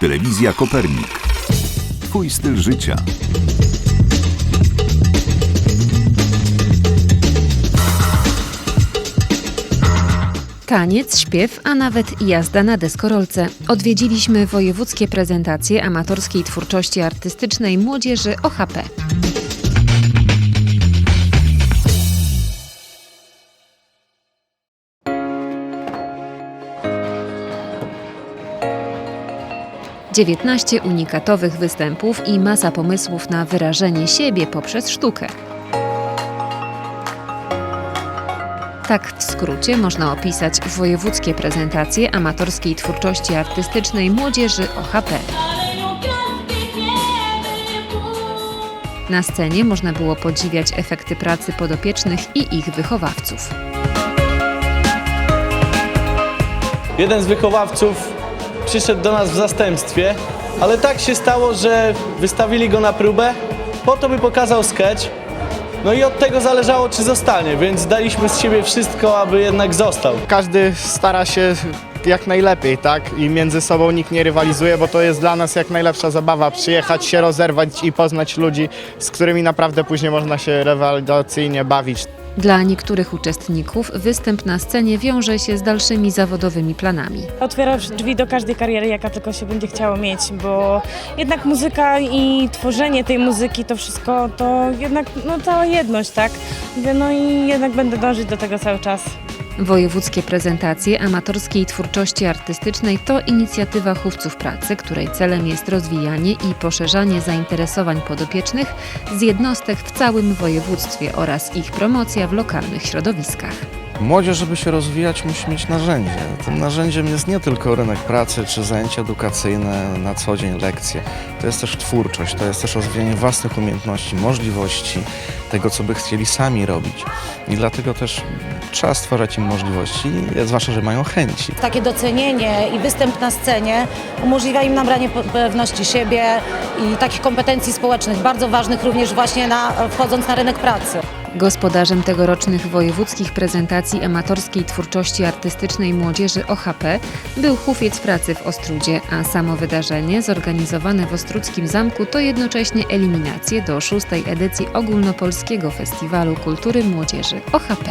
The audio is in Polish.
Telewizja Kopernik. Twój styl życia. Taniec, śpiew, a nawet jazda na deskorolce. Odwiedziliśmy wojewódzkie prezentacje amatorskiej twórczości artystycznej młodzieży OHP. Dziewiętnaście unikatowych występów i masa pomysłów na wyrażenie siebie poprzez sztukę. Tak w skrócie można opisać wojewódzkie prezentacje amatorskiej twórczości artystycznej młodzieży OHP. Na scenie można było podziwiać efekty pracy podopiecznych i ich wychowawców. Jeden z wychowawców przyszedł do nas w zastępstwie, ale tak się stało, że wystawili go na próbę po to, by pokazał sketch. No i od tego zależało, czy zostanie, więc daliśmy z siebie wszystko, aby jednak został. Każdy stara się jak najlepiej, tak? I między sobą nikt nie rywalizuje, bo to jest dla nas jak najlepsza zabawa. Przyjechać się rozerwać i poznać ludzi, z którymi naprawdę później można się rewelacyjnie bawić. Dla niektórych uczestników występ na scenie wiąże się z dalszymi zawodowymi planami. Otwiera drzwi do każdej kariery, jaka tylko się będzie chciało mieć, bo jednak muzyka i tworzenie tej muzyki, to wszystko to jednak no, cała jedność, tak? No i jednak będę dążyć do tego cały czas. Wojewódzkie prezentacje amatorskiej twórczości artystycznej to inicjatywa chówców pracy, której celem jest rozwijanie i poszerzanie zainteresowań podopiecznych z jednostek w całym województwie oraz ich promocja w lokalnych środowiskach. Młodzież, żeby się rozwijać, musi mieć narzędzie. Tym narzędziem jest nie tylko rynek pracy czy zajęcia edukacyjne na co dzień, lekcje. To jest też twórczość, to jest też rozwijanie własnych umiejętności, możliwości, tego, co by chcieli sami robić. I dlatego też trzeba stwarzać im możliwości, zwłaszcza, że mają chęci. Takie docenienie i występ na scenie umożliwia im nabranie pe- pewności siebie i takich kompetencji społecznych, bardzo ważnych również właśnie na, wchodząc na rynek pracy. Gospodarzem tegorocznych wojewódzkich prezentacji amatorskiej twórczości artystycznej młodzieży OHP był Hufiec Pracy w Ostrudzie, a samo wydarzenie zorganizowane w Ostrudzkim Zamku to jednocześnie eliminacje do szóstej edycji Ogólnopolskiego Festiwalu Kultury Młodzieży OHP.